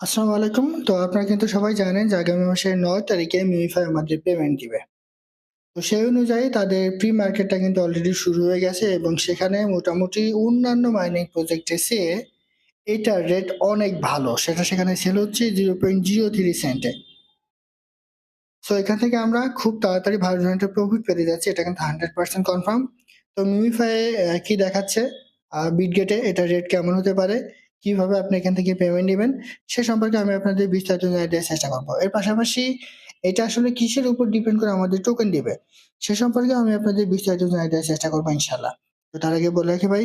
আসসালামু আলাইকুম। তো আপনারা কিন্তু সবাই জানেন যে আগামী মাসের নয় তারিখে মিউফাই আমাদের পেমেন্ট দিবে। তো সেই অনুযায়ী তাদের প্রি মার্কেটটা কিন্তু অলরেডি শুরু হয়ে গেছে এবং সেখানে মোটামুটি অন্যান্য মাইনিং প্রজেক্টের চেয়ে এটার রেট অনেক ভালো। সেটা সেখানে সেল হচ্ছে 0.03 সেন্টে। সো এখান থেকে আমরা খুব তাড়াতাড়ি ভালো ধরনের প্রফিট পেতে যাচ্ছি। এটা কিন্তু 100% কনফার্ম। তো মিউফাই কি দেখাচ্ছে? বিটগেটে এটার রেট কেমন হতে পারে? কীভাবে আপনি এখান থেকে পেমেন্ট নেবেন সে সম্পর্কে আমি আপনাদের বিস্তারিত জানিয়ে দেওয়ার চেষ্টা করব এর পাশাপাশি এটা আসলে কিসের উপর ডিপেন্ড করে আমাদের টোকেন দিবে? সে সম্পর্কে আমি আপনাদের বিস্তারিত জানিয়ে দেওয়ার চেষ্টা করব ইনশাআল্লাহ। তো তার আগে বলে রাখি ভাই,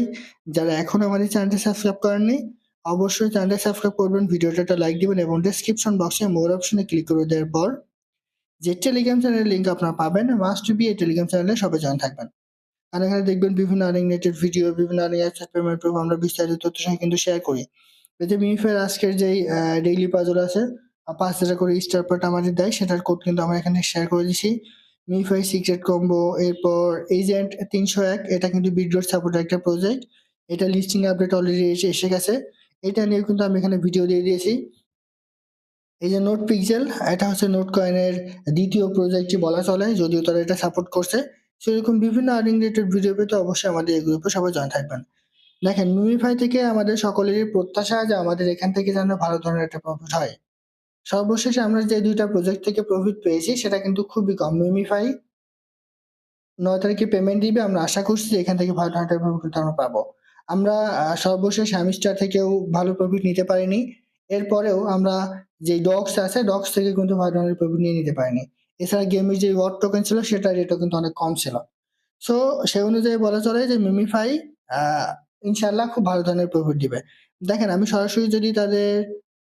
যারা এখন আমাদের চ্যানেলটি সাবস্ক্রাইব করেননি, অবশ্যই চ্যানেলটা সাবস্ক্রাইব করবেন, ভিডিওটা লাইক দিবেন এবং ডেসক্রিপশন বক্সে মোর অপশনে ক্লিক করে দেওয়ার পর যে টেলিগ্রাম চ্যানেলের লিঙ্ক আপনারা পাবেন, মাস্ট বি এই টেলিগ্রাম চ্যানেলে সবাই জয়েন থাকবেন। আর এখানে দেখবেন বিভিন্ন আর্নিং রিলেটেড ভিডিও, বিভিন্ন আর্নিং অ্যাপস পেমেন্ট আমরা বিস্তারিত তথ্য সহ কিন্তু শেয়ার করি। যে মিউফাইয়ের আজকের যেই ডেইলি পাজল আছে, আ ৫০০০ করে স্টার পয়েন্ট আমাদের দেয় সেটার কোড কিন্তু আমরা এখানে শেয়ার করে দিছি। মিউফাই সিক্রেট কম্বো, এরপর এজেন্ট ৩০১ এটা কিন্তু বিটগট সাপোর্ট একটা প্রজেক্ট। এটা লিস্টিং আপডেট অলরেডি এসে এসে গেছে। এটা নিয়েও কিন্তু আমি এখানে ভিডিও দিয়ে দিয়েছি। এই যে নোট পিক্সেল এটা হচ্ছে নোট কয়েনের দ্বিতীয় প্রজেক্টটি বলা চলে যদিও তারা এটা সাপোর্ট করছে। সেরকম বিভিন্ন আর্নিং রিলেটেড ভিডিও পেতে অবশ্যই আমাদের এই গ্রুপে সবাই জয়েন থাকবেন। দেখেন মিউফাই থেকে আমাদের সকলেরই প্রত্যাশা যে আমাদের এখান থেকে যেন ভালো ধরনের একটা প্রফিট হয়। সর্বশেষে আমরা যে দুইটা প্রজেক্ট থেকে প্রফিট পেয়েছি, সেটা কিন্তু খুবই কম। মিউমিফাই ৯ তারিখে পেমেন্ট দিবে। আমরা আশা করছি যে এখান থেকে ভালো ধরনের প্রফিট আমরা পাবো। আমরা সর্বশেষ হ্যামস্টার থেকেও ভালো প্রফিট নিতে পারিনি। এরপরেও আমরা যে ডক্স আছে ডক্স থেকে কিন্তু ভালো ধরনের প্রফিট নিয়ে নিতে পারিনি। এছাড়া গেমের যে ওয়াট টোকেন ছিল সেটার রেটও কিন্তু অনেক কম ছিল। সো সেই অনুযায়ী বলা চলে যে মিউমিফাই আ ইনশাআল্লাহ খুব ভালো ধরনের প্রফিট দিবে। দেখেন আমি সরাসরি যদি তাদের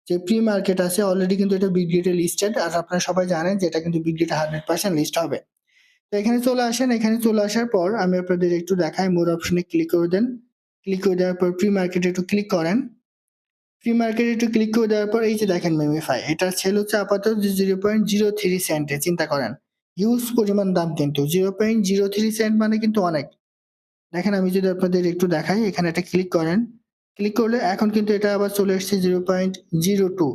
যে প্রি মার্কেট আছে অলরেডি কিন্তু এটা বিটগেটে লিস্টেড আর আপনারা সবাই জানেন যে এটা কিন্তু বিটগেটে 100% লিস্ট হবে। তো এখানে চলে আসেন, এখানে চলে আসার পর আমি আপনাদের একটু দেখাই মোর অপশনে ক্লিক করে দেন। ক্লিক করে দেওয়ার পর প্রি মার্কেটে একটু ক্লিক করেন। প্রি মার্কেটে একটু ক্লিক করে দেওয়ার পর এই যে দেখেন মিউমিফাই এটার সেল হচ্ছে আপাতত 0.03 সেন্টে চিন্তা করেন। হিউজ পরিমাণ দাম কিন্তু 0.03 সেন্ট মানে কিন্তু অনেক। দেখেন আমি যদি আপনাদের একটু দেখাই এখানে একটা ক্লিক করেন। ক্লিক করলে এখন কিন্তু এটা আবার চলে এসেছে 0.02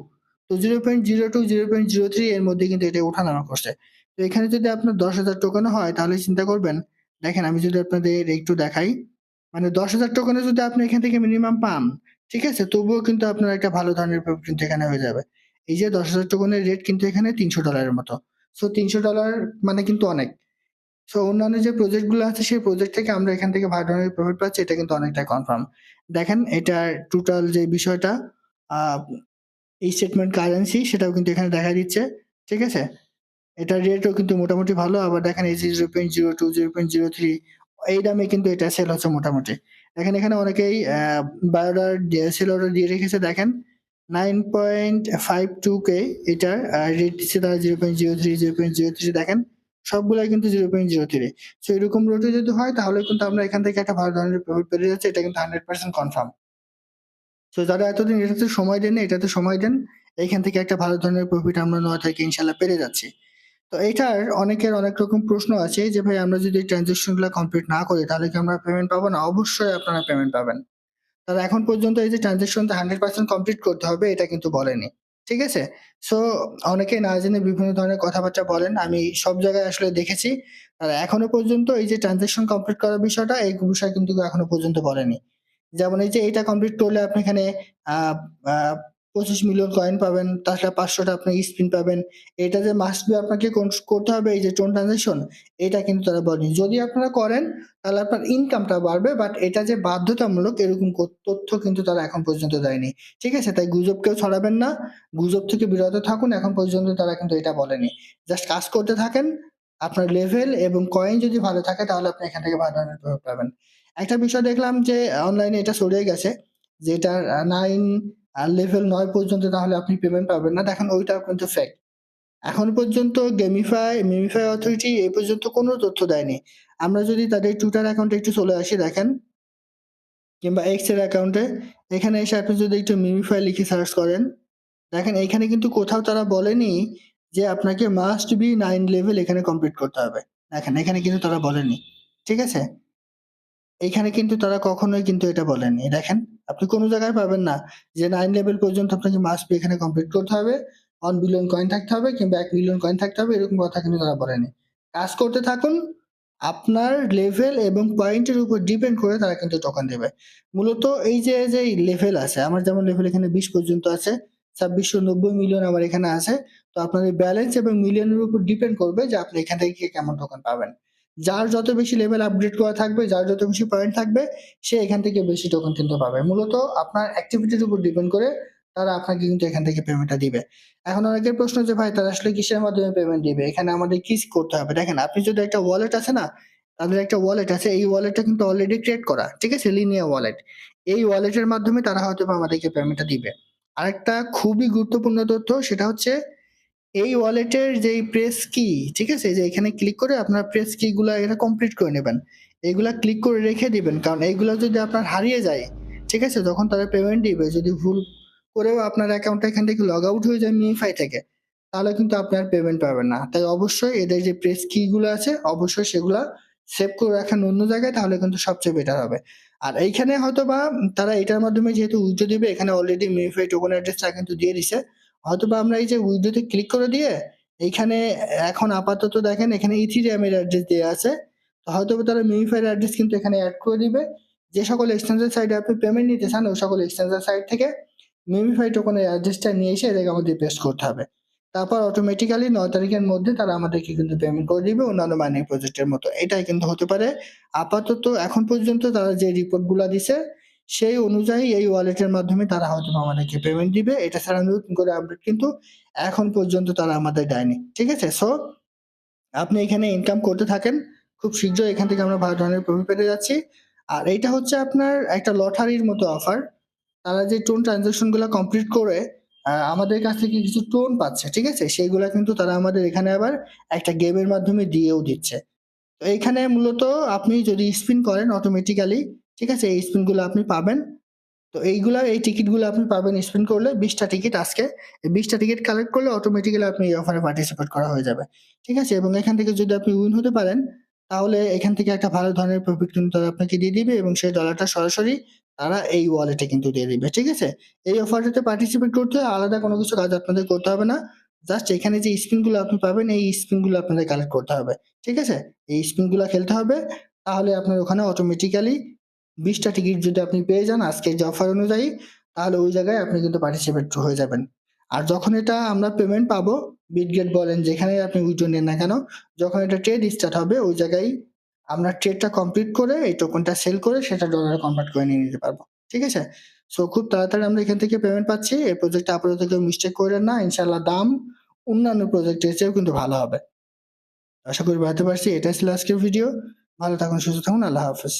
তো 0.02 0.03 এর মধ্যে কিন্তু এটা ওঠানামা করছে। তো এখানে যদি আপনার ১০,০০০ টোকেনও হয় তাহলে চিন্তা করবেন, দেখেন আমি যদি আপনাদের একটু দেখাই, মানে ১০,০০০ টোকেনও যদি আপনি এখান থেকে মিনিমাম পান, ঠিক আছে? তবুও কিন্তু আপনার একটা ভালো ধরনের প্রফিট কিন্তু এখানে হয়ে যাবে। এই যে ১০,০০০ টোকেনের রেট কিন্তু এখানে তিনশো ডলারের মতো। সো $৩০০ মানে কিন্তু অনেক। সো অন্যান্য যে প্রজেক্টগুলো আছে সেই প্রজেক্ট থেকে আমরা এখান থেকে ভালো ধরনের প্রফিট পাচ্ছি এটা কিন্তু অনেকটা কনফার্ম। দেখেন এটার টোটাল যে বিষয়টা এই স্টেটমেন্ট কারেন্সি সেটাও কিন্তু এখানে দেখা দিচ্ছে। ঠিক আছে? এটার রেটও কিন্তু মোটামুটি ভালো। আবার দেখেন এই zero point zero two zero যে 0.02 0.03 এই দামে কিন্তু এটা সেল হচ্ছে মোটামুটি। দেখেন এখানে অনেকেই আ বাই অর্ডার দিয়ে রেখেছে, দেখেন nine point five two K এটার রেট দিচ্ছে তারা 0.03 0.03 দেখেন সবগুলাই কিন্তু 0.03 সো এরকম রেটে যদি হয়, তাহলে কিন্তু আমরা এখান থেকে একটা ভালো ধরনের প্রফিট পেতে যাচ্ছি, এটা কিন্তু 100% কনফার্ম। সো যারা এতদিন এটাতে সময় দেননি, এটাতে সময় দেন। এইখান থেকে একটা ভালো ধরনের প্রফিট আমরা নয় তারিখে ইনশাল্লাহ পেতে যাচ্ছি। তো অনেকের অনেক রকম প্রশ্ন আছে যে, ভাই, আমরা যদি ট্রান্সেকশনগুলা কমপ্লিট না করি, তাহলে কি আমরা পেমেন্ট পাবো না? অবশ্যই আপনারা পেমেন্ট পাবেন। তবে এখন পর্যন্ত এই যে ট্রান্সেকশনটা 100% কমপ্লিট করতে হবে, এটা কিন্তু বলেনি। ঠিক আছে? সো অনেকে না জেনে বিভিন্ন ধরনের কথাবার্তা বলেন। আমি সব জায়গায় আসলে দেখেছি। আর এখনও পর্যন্ত এই যে ট্রান্সেকশন কমপ্লিট করার বিষয়টা, এই বিষয় কিন্তু এখনও পর্যন্ত বলেনি। যেমন এই যে এটা কমপ্লিট করলে আপনি এখানে ২৫ মিলিয়ন কয়েন পাবেন, তাছাড়া ৫০০ টা আপনি স্পিন পাবেন। এটা যে মাস্ট বি আপনাকে করতে হবে এই যে টোন ট্রান্সেকশন এটা কিন্তু তারা বলেনি। যদি আপনারা করেন তাহলে আপনার ইনকামটা বাড়বে বাট এটা যে বাধ্যতামূলক এরকম তথ্য কিন্তু তারা এখন পর্যন্ত দেয়নি। ঠিক আছে? তাই গুজব কেউ ছড়াবেন না। গুজব থেকে বিরত থাকুন। এখন পর্যন্ত তারা কিন্তু এটা বলেনি। জাস্ট কাজ করতে থাকেন। আপনার লেভেল এবং কয়েন যদি ভালো থাকে তাহলে আপনি এখান থেকে ভালো প্রফিট পাবেন। একটা বিষয় দেখলাম যে অনলাইনে এটা ছড়িয়ে গেছে যে এটার আ 9 আ লেভেল নয় পর্যন্ত তাহলে আপনি পেমেন্ট পাবেন না। দেখেন ওইটাও কিন্তু ফেক। এখন পর্যন্ত গেমিফাই, মিমিফাই অথরিটি এ পর্যন্ত কোনো তথ্য দেয়নি। আমরা যদি তাদের টুইটার অ্যাকাউন্টে একটু চলে আসি দেখেন কিংবা এক্সের অ্যাকাউন্টে এখানে এসে আপনি যদি একটু মিমিফাই লিখে সার্চ করেন, দেখেন এখানে কিন্তু কোথাও তারা বলেনি যে আপনাকে মাস্ট বি নাইন লেভেল এখানে কমপ্লিট করতে হবে। দেখেন এখানে কিন্তু তারা বলেনি। ঠিক আছে? এখানে কিন্তু তারা কখনোই কিন্তু এটা বলেনি। দেখেন আপনি কোনো জায়গায় পাবেন না যে নাইন লেভেল পর্যন্ত আপনাকে মাস্ট এখানে কমপ্লিট করতে হবে। 1 বিলিয়ন কয়েন থাকতে হবে কিংবা এক মিলিয়ন কয়েন থাকতে হবে এরকম কথা কিন্তু তারা বলেনি। কাজ করতে থাকুন। আপনার লেভেল এবং পয়েন্টের উপর ডিপেন্ড করে তারা কিন্তু টোকেন দেবে। মূলত এই যে, যে লেভেল আছে আমার যেমন লেভেল এখানে ২০ পর্যন্ত আছে। ২৬৯০ মিলিয়ন আমার এখানে আছে। তো আপনার ব্যালেন্স এবং মিলিয়নের উপর ডিপেন্ড করবে যে আপনি এখান থেকে কেমন টোকেন পাবেন। যার যত বেশি লেভেল আপগ্রেড করা থাকবে, যার যত বেশি পয়েন্ট থাকবে সে এখান থেকে বেশি টোকেন কিনতে পাবে। মূলত আপনার অ্যাক্টিভিটির উপর ডিপেন্ড করে তারা আপনাকে কিন্তু এখান থেকে পেমেন্টটা দিবে। এখন অনেকের প্রশ্ন যে ভাই তারা আসলে কিসের মাধ্যমে পেমেন্ট দিবে? এখানে আমাদের কি করতে হবে? দেখেন আপনি যদি একটা ওয়ালেট আছে না? তাদের একটা ওয়ালেট আছে। এই ওয়ালেটটা কিন্তু অলরেডি ক্রিয়েট করা। ঠিক আছে? Linea wallet. এই ওয়ালেটের মাধ্যমে তারা হয়তোবা আমাদেরকে পেমেন্টটা দিবে। আরেকটা খুবই গুরুত্বপূর্ণ তথ্য সেটা হচ্ছে এই ওয়ালেটের যেই প্রেস কি, ঠিক আছে? যে এখানে ক্লিক করে আপনার প্রেস কি গুলা এটা কমপ্লিট করে নেবেন। এগুলা ক্লিক করে রেখে দিবেন। কারণ এইগুলা যদি আপনার হারিয়ে যায়, ঠিক আছে? তখন তারা পেমেন্ট দিবে যদি ভুল করেও আপনার অ্যাকাউন্টটা এখান থেকে লগ আউট হয়ে যায় মিনিফাই থেকে, তাহলে কিন্তু আপনার পেমেন্ট পাবেন না। তাই অবশ্যই এদের যে প্রেস কি গুলো আছে অবশ্যই সেগুলা সেভ করে রাখেন অন্য জায়গায় তাহলে কিন্তু সবচেয়ে বেটার হবে। আর এইখানে হয়তোবা তারা এটার মাধ্যমে যেহেতু উইথড্র দিবে এখানে অলরেডি মিনিফাই টোকেন অ্যাড্রেসটা কিন্তু দিয়ে দিছে। হয়তোবা আমরা এই যে উইথড্রোতে ক্লিক করে দিয়ে এইখানে এখন আপাতত দেখেন এখানে ইথিরিয়ামের অ্যাড্রেস দেওয়া আছে। তো হয়তোবা তারা মিনিফাইয়ের অ্যাড্রেস কিন্তু এখানে অ্যাড করে দিবে। যে সকল এক্সচেঞ্জের সাইটে আপনি পেমেন্ট নিতে চান, ওই সকল এক্সচেঞ্জের সাইট থেকে মিনিফাই টোকেনের অ্যাড্রেসটা নিয়ে এসে এটাকে আমাদের পেস্ট করতে হবে। তারপর অটোমেটিক্যালি নয় তারিখের মধ্যে তারা আমাদেরকে কিন্তু পেমেন্ট করে দিবে অন্যান্য মাইনিং প্রজেক্টের মতো। এটাই কিন্তু হতে পারে। আপাতত এখন পর্যন্ত তারা যে রিপোর্টগুলা দিছে সেই অনুযায়ী এই ওয়ালেটের মাধ্যমে তারা হয়তোবা আমাদেরকে পেমেন্ট দিবে। এটা ছাড়া নতুন করে আপডেট কিন্তু এখন পর্যন্ত তারা আমাদের দেয়নি। ঠিক আছে? সো আপনি এখানে ইনকাম করতে থাকেন। খুব শীঘ্রই এখান থেকে আমরা ভালো ধরনের প্রফিট পেতে যাচ্ছি। আর এইটা হচ্ছে আপনার একটা লটারির মতো অফার। তারা যে টোন ট্রান্সেকশনগুলা কমপ্লিট করে আমাদের কাছ থেকে কিছু টোন পাচ্ছে। ঠিক আছে? সেইগুলা কিন্তু তারা আমাদের এখানে আবার একটা গেমের মাধ্যমে দিয়েও দিচ্ছে। তো এইখানে মূলত আপনি যদি স্পিন করেন অটোমেটিক্যালি, ঠিক আছে? এই স্পিনগুলো আপনি পাবেন। তো এইগুলো, এই টিকেটগুলো আপনি পাবেন স্পিন করলে বিশটা টিকিট আজকে। এই ২০ টা কালেক্ট করলে অটোমেটিক্যালি আপনি এই অফারে পার্টিসিপেট করা হয়ে যাবে। ঠিক আছে? এবং এখান থেকে যদি আপনি উইন হতে পারেন, তাহলে এখান থেকে একটা ভালো ধরনের প্রফিট কিন্তু তারা আপনাকে দিয়ে দিবে এবং সেই ডলারটা সরাসরি তারা এই ওয়ালেটে কিন্তু দিয়ে দিবে। ঠিক আছে? এই অফারটাতে পার্টিসিপেট করতে আলাদা কোনো কিছু কাজ আপনাদের করতে হবে না। জাস্ট এখানে যে স্পিনগুলো আপনি পাবেন, এই স্পিনগুলো আপনাদের কালেক্ট করতে হবে। ঠিক আছে? এই স্পিনগুলা খেলতে হবে। তাহলে আপনার ওখানে অটোমেটিক্যালি ২০ টিকিট যদি আপনি পেয়ে যান আজকের যে অফার অনুযায়ী তাহলে ওই জায়গায় আপনি কিন্তু পার্টিসিপেট হয়ে যাবেন। আর যখন এটা আমরা পেমেন্ট পাবো বিটগেট বলেন যেখানে আপনি উইথড্র নেন না কেন, যখন এটা ট্রেড স্টার্ট হবে ওই জায়গায় আমরা ট্রেডটা কমপ্লিট করে এই টোকেনটা সেল করে সেটা ডলারে কনভার্ট করে নিয়ে নিতে পারব। ঠিক আছে? সো খুব তাড়াতাড়ি আমরা এখান থেকে পেমেন্ট পাচ্ছি। এই প্রজেক্টে আপাতত কেউ মিস্টেক করে না। ইনশাল্লাহ দাম অন্যান্য প্রজেক্টের চেয়েও কিন্তু ভালো হবে। আশা করি বোঝাতে পারছি। এটাই ছিল আজকের ভিডিও। ভালো থাকুন, সুস্থ থাকুন। আল্লাহ হাফেজ।